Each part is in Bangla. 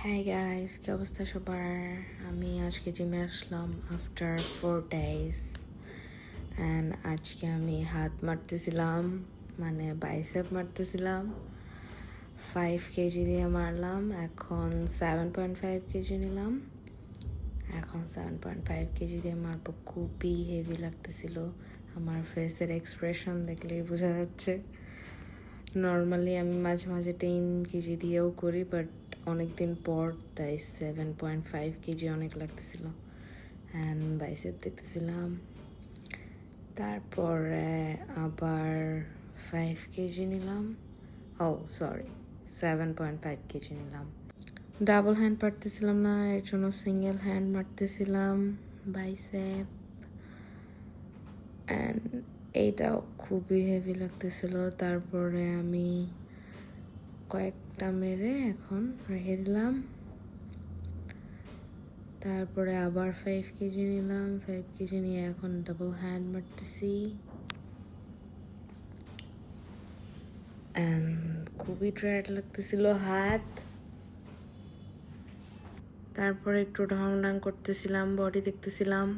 হ্যাঁ গাইস কী অবস্থা সবার? আমি আজকে জিমে আসলাম আফটার ফোর ডেজ অ্যান্ড আজকে আমি হাত মারতেছিলাম মানে বাইসেপ মারতেছিলাম ফাইভ কেজি দিয়ে মারলাম, এখন সেভেন পয়েন্ট ফাইভ কেজি নিলাম, এখন সেভেন পয়েন্ট ফাইভ কেজি দিয়ে মারবো, খুবই হেভি লাগতেছিল, আমার ফেসের এক্সপ্রেশন দেখলেই বোঝা যাচ্ছে। নর্মালি আমি মাঝে মাঝে টেন কেজি দিয়েও করি বাট অনেক দিন পর, তাই সেভেন পয়েন্ট ফাইভ কেজি অনেক লাগতেছিল। অ্যান্ড বাইসেপ দেখতেছিলাম। তারপরে আবার ফাইভ কেজি নিলাম। ও sorry seven point five kg নিলাম। ডাবল হ্যান্ড পারতেছিলাম না, এর জন্য সিঙ্গেল হ্যান্ড মারতেছিলাম বাইসেপ অ্যান্ড এইটাও খুবই হেভি লাগতেছিল। তারপরে আমি কয়েকটা মেরে এখন রেখে দিলাম। তারপরে আবার ফাইভ কেজি নিলাম। ফাইভ কেজি নিয়ে এখন ডাবল হ্যান্ড মারতেছি। খুবই টায়ার্ড লাগতেছিল হাত। তারপরে একটু ঢং ঢং করতেছিলাম বডি দেখতেছিলাম।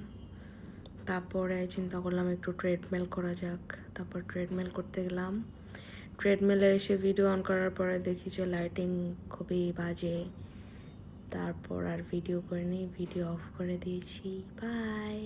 তারপরে চিন্তা করলাম একটু ট্রেডমেল করা যাক। তারপর ট্রেডমেল করতে গেলাম। ট্রেডমেলে এসে ভিডিও অন করার পরে দেখি যে লাইটিং খুবই বাজে। তারপর আর ভিডিও করে করিনি ভিডিও অফ করে দিয়েছি। বাই